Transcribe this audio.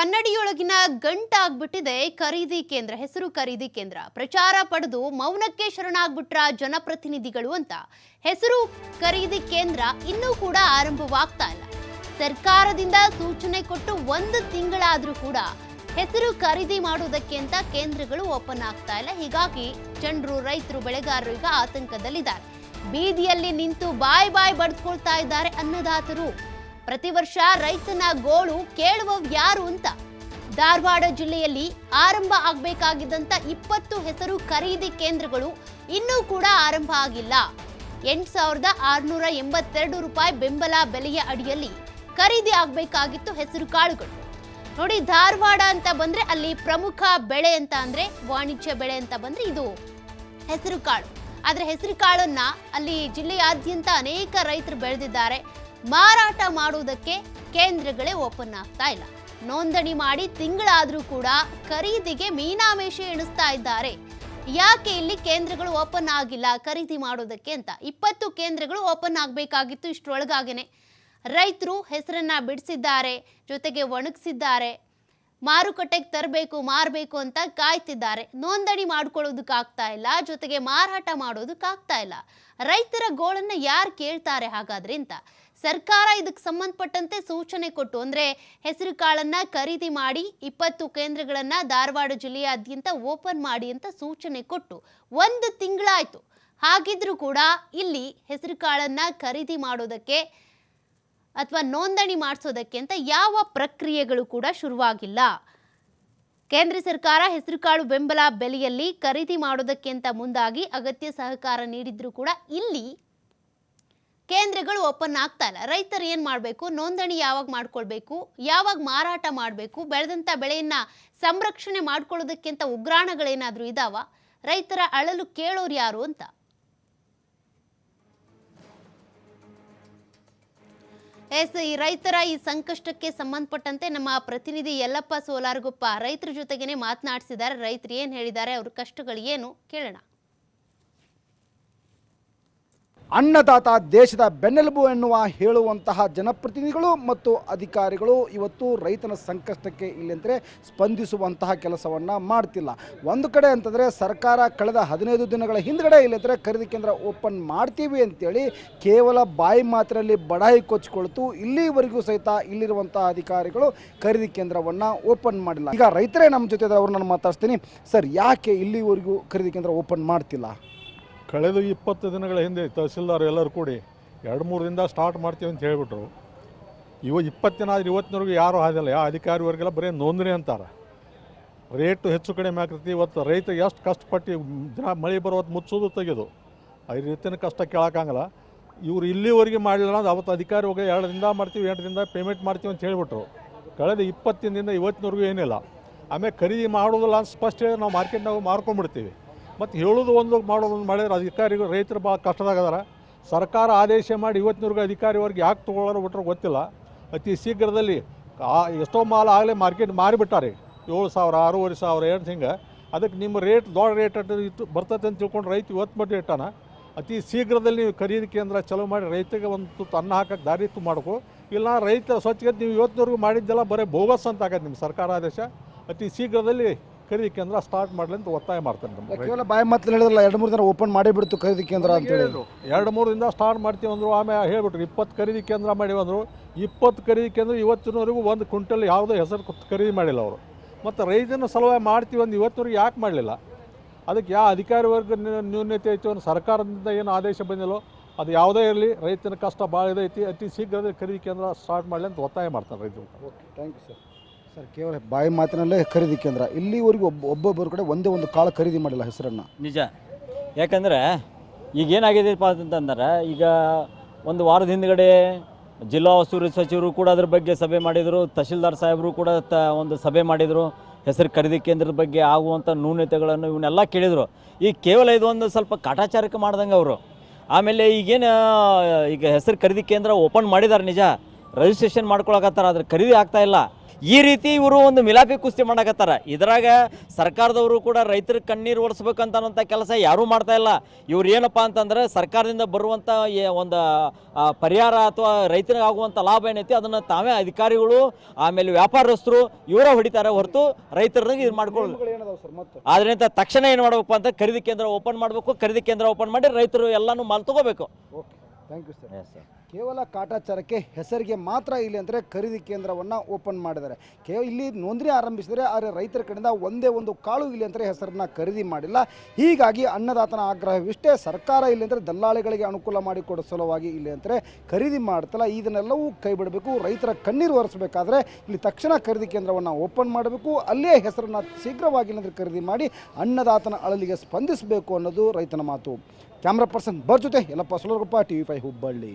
ಕನ್ನಡಿಯೊಳಗಿನ ಗಂಟಾಗ್ಬಿಟ್ಟಿದೆ ಖರೀದಿ ಕೇಂದ್ರ, ಹೆಸರು ಖರೀದಿ ಕೇಂದ್ರ. ಪ್ರಚಾರ ಪಡೆದು ಮೌನಕ್ಕೆ ಶರಣಾಗ್ಬಿಟ್ರ ಜನಪ್ರತಿನಿಧಿಗಳು ಅಂತ. ಹೆಸರು ಖರೀದಿ ಕೇಂದ್ರ ಇನ್ನೂ ಕೂಡ ಆರಂಭವಾಗ್ತಾ ಇಲ್ಲ. ಸರ್ಕಾರದಿಂದ ಸೂಚನೆ ಕೊಟ್ಟು ಒಂದು ತಿಂಗಳಾದರೂ ಕೂಡ ಹೆಸರು ಖರೀದಿ ಮಾಡುವುದಕ್ಕೆ ಅಂತ ಕೇಂದ್ರಗಳು ಓಪನ್ ಆಗ್ತಾ ಇಲ್ಲ. ಹೀಗಾಗಿ ಜನರು ರೈತರು ಬೆಳೆಗಾರರು ಈಗ ಆತಂಕದಲ್ಲಿದ್ದಾರೆ. ಬೀದಿಯಲ್ಲಿ ನಿಂತು ಬಾಯ್ ಬಾಯ್ ಬಡ್ಕೊಳ್ತಾ ಇದ್ದಾರೆ ಅನ್ನದಾತರು. ಪ್ರತಿ ವರ್ಷ ರೈತನ ಗೋಳು ಕೇಳುವ ಯಾರು ಅಂತ? ಧಾರವಾಡ ಜಿಲ್ಲೆಯಲ್ಲಿ ಆರಂಭ ಆಗಬೇಕಾಗಿದ್ದಂತ ಇಪ್ಪತ್ತು ಹೆಸರು ಖರೀದಿ ಕೇಂದ್ರಗಳು ಇನ್ನೂ ಕೂಡ ಆರಂಭ ಆಗಿಲ್ಲ. ಎಂಟು ಸಾವಿರದ ಆರುನೂರ ಎಂಬತ್ತೆರಡು ರೂಪಾಯಿ ಬೆಂಬಲ ಬೆಲೆಯ ಅಡಿಯಲ್ಲಿ ಖರೀದಿ ಆಗಬೇಕಾಗಿತ್ತು ಹೆಸರು ಕಾಳುಗಳು. ನೋಡಿ, ಧಾರವಾಡ ಅಂತ ಬಂದ್ರೆ ಅಲ್ಲಿ ಪ್ರಮುಖ ಬೆಳೆ ಅಂತ ಅಂದ್ರೆ ವಾಣಿಜ್ಯ ಬೆಳೆ ಅಂತ ಬಂದ್ರೆ ಇದು ಹೆಸರು ಕಾಳು. ಆದರೆ ಹೆಸರು ಕಾಳನ್ನ ಅಲ್ಲಿ ಜಿಲ್ಲೆಯಾದ್ಯಂತ ಅನೇಕ ರೈತರು ಬೆಳೆದಿದ್ದಾರೆ. ಮಾರಾಟ ಮಾಡುವುದಕ್ಕೆ ಕೇಂದ್ರಗಳೇ ಓಪನ್ ಆಗ್ತಾ ಇಲ್ಲ. ನೋಂದಣಿ ಮಾಡಿ ತಿಂಗಳಾದರೂ ಕೂಡ ಖರೀದಿಗೆ ಮೀನಾಮೇಷ ಎಣಿಸ್ತಾ ಇದ್ದಾರೆ. ಯಾಕೆ ಇಲ್ಲಿ ಕೇಂದ್ರಗಳು ಓಪನ್ ಆಗಿಲ್ಲ? ಖರೀದಿ ಮಾಡೋದಕ್ಕೆ ಅಂತ. ಇಪ್ಪತ್ತು ಕೇಂದ್ರಗಳು ಓಪನ್ ಆಗಬೇಕಾಗಿತ್ತು ಇಷ್ಟರೊಳಗಾಗೇನೆ. ರೈತರು ಹೆಸರನ್ನ ಬಿಡಿಸಿದ್ದಾರೆ, ಜೊತೆಗೆ ಒಣಗಿಸಿದ್ದಾರೆ. ಮಾರುಕಟ್ಟೆಗೆ ತರಬೇಕು, ಮಾರಬೇಕು ಅಂತ ಕಾಯ್ತಿದ್ದಾರೆ. ನೋಂದಣಿ ಮಾಡ್ಕೊಳ್ಳೋದಕ್ಕಾಗ್ತಾ ಇಲ್ಲ, ಜೊತೆಗೆ ಮಾರಾಟ ಮಾಡೋದಕ್ಕಾಗ್ತಾ ಇಲ್ಲ. ರೈತರ ಗೋಳನ್ನು ಯಾರು ಕೇಳ್ತಾರೆ ಹಾಗಾದ್ರೆ ಅಂತ. ಸರ್ಕಾರ ಇದಕ್ಕೆ ಸಂಬಂಧಪಟ್ಟಂತೆ ಸೂಚನೆ ಕೊಟ್ಟು, ಅಂದ್ರೆ ಹೆಸರು ಕಾಳನ್ನ ಖರೀದಿ ಮಾಡಿ ಇಪ್ಪತ್ತು ಕೇಂದ್ರಗಳನ್ನ ಧಾರವಾಡ ಜಿಲ್ಲೆಯಾದ್ಯಂತ ಓಪನ್ ಮಾಡಿ ಅಂತ ಸೂಚನೆ ಕೊಟ್ಟು ಒಂದು ತಿಂಗಳಾಯಿತು. ಹಾಗಿದ್ರೂ ಕೂಡ ಇಲ್ಲಿ ಹೆಸರು ಕಾಳನ್ನ ಖರೀದಿ ಮಾಡೋದಕ್ಕೆ ಅಥವಾ ನೋಂದಣಿ ಮಾಡಿಸೋದಕ್ಕೆ ಅಂತ ಯಾವ ಪ್ರಕ್ರಿಯೆಗಳು ಕೂಡ ಶುರುವಾಗಿಲ್ಲ. ಕೇಂದ್ರ ಸರ್ಕಾರ ಹೆಸರುಕಾಳು ಬೆಂಬಲ ಬೆಲೆಯಲ್ಲಿ ಖರೀದಿ ಮಾಡೋದಕ್ಕೆ ಅಂತ ಮುಂದಾಗಿ ಅಗತ್ಯ ಸಹಕಾರ ನೀಡಿದ್ರು ಕೂಡ ಇಲ್ಲಿ ಕೇಂದ್ರಗಳು ಓಪನ್ ಆಗ್ತಾ ಇಲ್ಲ. ರೈತರು ಏನು ಮಾಡಬೇಕು? ನೋಂದಣಿ ಯಾವಾಗ ಮಾಡ್ಕೊಳ್ಬೇಕು? ಯಾವಾಗ ಮಾರಾಟ ಮಾಡಬೇಕು? ಬೆಳೆದಂಥ ಬೆಳೆಯನ್ನು ಸಂರಕ್ಷಣೆ ಮಾಡ್ಕೊಳ್ಳೋದಕ್ಕಿಂತ ಉಗ್ರಾಣಗಳೇನಾದರೂ ಇದಾವ? ರೈತರ ಅಳಲು ಕೇಳೋರು ಯಾರು ಅಂತ. ಎಸ್, ಈ ರೈತರ ಈ ಸಂಕಷ್ಟಕ್ಕೆ ಸಂಬಂಧಪಟ್ಟಂತೆ ನಮ್ಮ ಪ್ರತಿನಿಧಿ ಯಲ್ಲಪ್ಪ ಸೋಲಾರ್ಗುಪ್ಪ ರೈತರ ಜೊತೆಗೇನೆ ಮಾತನಾಡಿಸಿದ್ದಾರೆ. ರೈತರು ಏನು ಹೇಳಿದ್ದಾರೆ? ಅವ್ರ ಕಷ್ಟಗಳು ಏನು? ಕೇಳೋಣ. ಅನ್ನದಾತ ದೇಶದ ಬೆನ್ನೆಲುಬು ಎನ್ನುವ ಹೇಳುವಂತಹ ಜನಪ್ರತಿನಿಧಿಗಳು ಮತ್ತು ಅಧಿಕಾರಿಗಳು ಇವತ್ತು ರೈತನ ಸಂಕಷ್ಟಕ್ಕೆ ಇಲ್ಲಂದರೆ ಸ್ಪಂದಿಸುವಂತಹ ಕೆಲಸವನ್ನು ಮಾಡ್ತಿಲ್ಲ. ಒಂದು ಕಡೆ ಅಂತಂದರೆ ಸರ್ಕಾರ ಕಳೆದ ಹದಿನೈದು ದಿನಗಳ ಹಿಂದ್ಗಡೆ ಇಲ್ಲಂದರೆ ಖರೀದಿ ಕೇಂದ್ರ ಓಪನ್ ಮಾಡ್ತೀವಿ ಅಂತೇಳಿ ಕೇವಲ ಬಾಯಿ ಮಾತ್ರಲ್ಲಿ ಬಡಾಯಿ ಕೊಚ್ಚಿಕೊಳ್ತು ಇಲ್ಲಿವರೆಗೂ ಸಹಿತ ಇಲ್ಲಿರುವಂತಹ ಅಧಿಕಾರಿಗಳು ಖರೀದಿ ಕೇಂದ್ರವನ್ನು ಓಪನ್ ಮಾಡಿಲ್ಲ. ಈಗ ರೈತರೇ ನಮ್ಮ ಜೊತೆ ಅವ್ರನ್ನ ನಾನು ಮಾತಾಡ್ತೀನಿ ಸರ್, ಯಾಕೆ ಇಲ್ಲಿವರೆಗೂ ಖರೀದಿ ಕೇಂದ್ರ ಓಪನ್ ಮಾಡ್ತಿಲ್ಲ? ಕಳೆದ ಇಪ್ಪತ್ತು ದಿನಗಳ ಹಿಂದೆ ತಹಸೀಲ್ದಾರ್ ಎಲ್ಲರೂ ಕೂಡಿ ಎರಡು ಮೂರು ದಿನದ ಸ್ಟಾರ್ಟ್ ಮಾಡ್ತೀವಿ ಅಂತ ಹೇಳಿಬಿಟ್ರು. ಇವ ಇಪ್ಪತ್ತಿನ ಆದ್ರೆ ಇವತ್ತಿನವರೆಗೂ ಯಾರೂ ಆದಿಲ್ಲ. ಯಾವ ಅಧಿಕಾರಿವರೆಗೆಲ್ಲ ಬರೀ ನೋಂದಣಿ ಅಂತಾರೆ. ರೇಟು ಹೆಚ್ಚು ಕಡಿಮೆ ಆಗ್ತೈತಿ. ಇವತ್ತು ರೈತ ಎಷ್ಟು ಕಷ್ಟಪಟ್ಟು ದಿನ ಮಳೆ ಬರೋದು ಮುಚ್ಚೋದು ತೆಗೆದು. ಐದು ರೀತಿಯ ಕಷ್ಟ ಕೇಳೋಕ್ಕಾಗಲ್ಲ. ಇವ್ರು ಇಲ್ಲಿವರೆಗೆ ಮಾಡಲಿಲ್ಲ ಅಂದ್ರೆ ಅವತ್ತು ಅಧಿಕಾರಿ ಹೋಗಿ ಎರಡು ದಿನ ಮಾಡ್ತೀವಿ, ಎಂಟು ದಿನದ ಪೇಮೆಂಟ್ ಮಾಡ್ತೀವಿ ಅಂತ ಹೇಳಿಬಿಟ್ರು. ಕಳೆದ ಇಪ್ಪತ್ತಿನಿಂದ ಇವತ್ತಿನವರೆಗೂ ಏನಿಲ್ಲ. ಆಮೇಲೆ ಖರೀದಿ ಮಾಡೋದಿಲ್ಲ ಅಂತ ಸ್ಪಷ್ಟ ಹೇಳಿ ನಾವು ಮಾರ್ಕೆಟ್ನಾಗ ಮಾರ್ಕೊಂಡ್ಬಿಡ್ತೀವಿ. ಮತ್ತು ಹೇಳೋದು ಒಂದು ಮಾಡೋದು ಒಂದು ಮಾಡಿದ್ರೆ ಅಧಿಕಾರಿಗಳು ರೈತರು ಭಾಳ ಕಷ್ಟದಾಗದಾರ. ಸರ್ಕಾರ ಆದೇಶ ಮಾಡಿ ಇವತ್ತಿನವರೆಗೂ ಅಧಿಕಾರಿವರೆಗೆ ಯಾಕೆ ತೊಗೊಳ್ಳೋರು ಬಿಟ್ಟರೆ ಗೊತ್ತಿಲ್ಲ. ಅತಿ ಶೀಘ್ರದಲ್ಲಿ ಎಷ್ಟೋ ಮಾಲ್ ಆಗಲೇ ಮಾರ್ಕೆಟ್ ಮಾರಿಬಿಟ್ಟಾರೆ. ಏಳು ಸಾವಿರ, ಆರೂವರೆ ಸಾವಿರ ಎರಡು ಹಿಂಗೆ. ಅದಕ್ಕೆ ನಿಮ್ಮ ರೇಟ್ ದೊಡ್ಡ ರೇಟ್ ಇಟ್ಟು ಬರ್ತೈತೆ ಅಂತ ತಿಳ್ಕೊಂಡು ರೈತ ಇವತ್ತು ಮಟ್ಟ ಇಟ್ಟಾನ. ಅತಿ ಶೀಘ್ರದಲ್ಲಿ ನೀವು ಖರೀದಿ ಕೇಂದ್ರ ಚಲೋ ಮಾಡಿ ರೈತಗೆ ಒಂದು ತುತ್ತು ಅನ್ನ ಹಾಕಕ್ಕೆ ದಾರಿ ಇತ್ತು ಮಾಡಬೇಕು ಇಲ್ಲ ರೈತ ಸ್ವಚ್ಛತೆ ನೀವು ಇವತ್ತಿನವರೆಗೂ ಮಾಡಿದ್ದೆಲ್ಲ ಬರೀ ಬೋಗಸ್ ಅಂತ ಆಗತ್ತೆ ನಿಮ್ಮ ಸರ್ಕಾರ ಆದೇಶ. ಅತಿ ಶೀಘ್ರದಲ್ಲಿ ಖರೀದಿ ಕೇಂದ್ರ ಸ್ಟಾರ್ಟ್ ಮಾಡಲಿ ಅಂತ ಒತ್ತಾಯ ಮಾಡ್ತಾರೆ ನಮ್ಮ ರೈತ. ಕೇವಲ ಬಾಯಿ ಮಾತಲ್ಲಿ ಹೇಳಿದ್ರಲ್ಲ ಎರಡು ಮೂರು ದಿನ ಓಪನ್ ಮಾಡಿಬಿಡ್ತು ಖರೀದಿ ಕೇಂದ್ರ ಅಂತ ಹೇಳಿದ್ರು. ಎರಡು ಮೂರು ದಿನ ಸ್ಟಾರ್ಟ್ ಮಾಡ್ತೀವಿ ಅಂದರು ಆಮೇಲೆ ಹೇಳ್ಬಿಟ್ರು ಇಪ್ಪತ್ತು ಖರೀದಿ ಕೇಂದ್ರ ಮಾಡಿವಿ ಅಂದರು. ಇಪ್ಪತ್ತು ಖರೀದಿ ಕೇಂದ್ರ ಇವತ್ತಿನವರೆಗೂ ಒಂದು ಕ್ವಿಂಟಲ್ ಯಾವುದೋ ಹೆಸರು ಕೊಟ್ಟು ಖರೀದಿ ಮಾಡಿಲ್ಲ ಅವರು. ಮತ್ತು ರೈತನ ಸಲುವಾಗಿ ಮಾಡ್ತೀವಿ ಅಂದ್ರೆ ಇವತ್ತಿನವರೆಗೂ ಯಾಕೆ ಮಾಡಲಿಲ್ಲ? ಅದಕ್ಕೆ ಯಾವ ಅಧಿಕಾರಿ ವರ್ಗ ನ್ಯೂ- ನ್ಯೂನ್ಯತೆ ಐತಿ ಅಂದ್ರೆ ಸರ್ಕಾರದಿಂದ ಏನು ಆದೇಶ ಬಂದಿಲ್ಲೋ ಅದು ಯಾವುದೇ ಇರಲಿ ರೈತನ ಕಷ್ಟ ಭಾಳ ಇದೈತಿ ಅತಿ ಶೀಘ್ರದಲ್ಲಿ ಖರೀದಿ ಕೇಂದ್ರ ಸ್ಟಾರ್ಟ್ ಮಾಡಲಿ ಅಂತ ಒತ್ತಾಯ ಮಾಡ್ತಾರೆ ರೈತರು. Okay thank you sir sir, ಕೇವಲ ಬಾಯಿ ಮಾತಿನಲ್ಲೇ ಖರೀದಿ ಕೇಂದ್ರ. ಇಲ್ಲಿವರೆಗೂ ಒಬ್ಬ ಒಬ್ಬೊಬ್ಬರು ಕಡೆ ಒಂದೇ ಒಂದು ಕಾಳು ಖರೀದಿ ಮಾಡಿಲ್ಲ ಹೆಸರನ್ನು. ನಿಜ. ಯಾಕಂದರೆ ಈಗ ಏನಾಗಿದೆಯಪ್ಪ ಅಂತಂದ್ರೆ, ಈಗ ಒಂದು ವಾರದ ಹಿಂದ್ಗಡೆ ಜಿಲ್ಲಾ ಉಸ್ತುವಾರಿ ಸಚಿವರು ಕೂಡ ಅದ್ರ ಬಗ್ಗೆ ಸಭೆ ಮಾಡಿದರು, ತಹಶೀಲ್ದಾರ್ ಸಾಹೇಬರು ಕೂಡ ಒಂದು ಸಭೆ ಮಾಡಿದರು, ಹೆಸರು ಖರೀದಿ ಕೇಂದ್ರದ ಬಗ್ಗೆ ಆಗುವಂಥ ನ್ಯೂನತೆಗಳನ್ನು ಇವನ್ನೆಲ್ಲ ಕೇಳಿದರು. ಈಗ ಕೇವಲ ಇದೊಂದು ಸ್ವಲ್ಪ ಕಾಟಾಚಾರಕ್ಕೆ ಮಾಡ್ದಂಗೆ ಅವರು. ಆಮೇಲೆ ಈಗೇನು ಈಗ ಹೆಸರು ಖರೀದಿ ಕೇಂದ್ರ ಓಪನ್ ಮಾಡಿದ್ದಾರೆ ನಿಜ. ರಿಜಿಸ್ಟ್ರೇಷನ್ ಮಾಡ್ಕೊಳಕತ್ತಾರ ಅದ್ರ ಖರೀದಿ ಆಗ್ತಾಯಿಲ್ಲ ಈ ರೀತಿ ಇವರು ಒಂದು ಮಿಲಾಪಿ ಕುಸ್ತಿ ಮಾಡಕತ್ತಾರ. ಇದ್ರಾಗ ಸರ್ಕಾರದವರು ಕೂಡ ರೈತರ ಕಣ್ಣೀರು ಒರೆಸ್ಬೇಕಂತ ಅನ್ನೋಂಥ ಕೆಲಸ ಯಾರೂ ಮಾಡ್ತಾ ಇಲ್ಲ. ಇವ್ರು ಏನಪ್ಪ ಅಂತಂದ್ರೆ ಸರ್ಕಾರದಿಂದ ಬರುವಂಥ ಏ- ಒಂದು ಪರಿಹಾರ ಅಥವಾ ರೈತರಿಗೆ ಆಗುವಂಥ ಲಾಭ ಏನೈತಿ ಅದನ್ನು ತಾವೇ ಅಧಿಕಾರಿಗಳು, ಆಮೇಲೆ ವ್ಯಾಪಾರಸ್ಥರು ಇವರೇ ಹೊಡಿತಾರೆ ಹೊರತು ರೈತರಿಗೆ ಇದು ಮಾಡ್ಕೊಳ್ಳಿ ಆದ್ರಿಂದ ತಕ್ಷಣ ಏನು ಮಾಡಬೇಕು ಅಂತ ಖರೀದಿ ಕೇಂದ್ರ ಓಪನ್ ಮಾಡಬೇಕು, ಖರೀದಿ ಕೇಂದ್ರ ಓಪನ್ ಮಾಡಿ ರೈತರು ಎಲ್ಲಾನು ಮಾಲ್ ತಗೋಬೇಕು. ಥ್ಯಾಂಕ್ ಯು ಸರ್ ಕೇವಲ ಕಾಟಾಚಾರಕ್ಕೆ ಹೆಸರಿಗೆ ಮಾತ್ರ ಇಲ್ಲಿ ಅಂದರೆ ಖರೀದಿ ಕೇಂದ್ರವನ್ನು ಓಪನ್ ಮಾಡಿದ್ದಾರೆ. ಕೇವಲ ಇಲ್ಲಿ ನೋಂದಣಿ ಆರಂಭಿಸಿದರೆ ಆದರೆ ರೈತರ ಕಡೆಯಿಂದ ಒಂದೇ ಒಂದು ಕಾಳು ಇಲ್ಲಿ ಅಂದರೆ ಹೆಸರನ್ನ ಖರೀದಿ ಮಾಡಿಲ್ಲ. ಹೀಗಾಗಿ ಅನ್ನದಾತನ ಆಗ್ರಹವಿಷ್ಟೇ ಸರ್ಕಾರ ಇಲ್ಲಿ ಅಂದರೆ ದಲ್ಲಾಳಿಗಳಿಗೆ ಅನುಕೂಲ ಮಾಡಿಕೊಡೋ ಸಲುವಾಗಿ ಇಲ್ಲಿ ಅಂದರೆ ಖರೀದಿ ಮಾಡ್ತಲ್ಲ. ಇದನ್ನೆಲ್ಲವೂ ಕೈ ಬಿಡಬೇಕು ರೈತರ ಕಣ್ಣೀರು ಒರೆಸಬೇಕಾದ್ರೆ ಇಲ್ಲಿ ತಕ್ಷಣ ಖರೀದಿ ಕೇಂದ್ರವನ್ನು ಓಪನ್ ಮಾಡಬೇಕು. ಅಲ್ಲೇ ಹೆಸರನ್ನು ಶೀಘ್ರವಾಗಿ ಇಲ್ಲಂದ್ರೆ ಖರೀದಿ ಮಾಡಿ ಅನ್ನದಾತನ ಅಳಲಿಗೆ ಸ್ಪಂದಿಸಬೇಕು ಅನ್ನೋದು ರೈತನ ಮಾತು. ಕ್ಯಾಮ್ರಾ ಪರ್ಸನ್ ಬರ್ ಜೊತೆ Yellappa Sulargoppa T V five Hubballi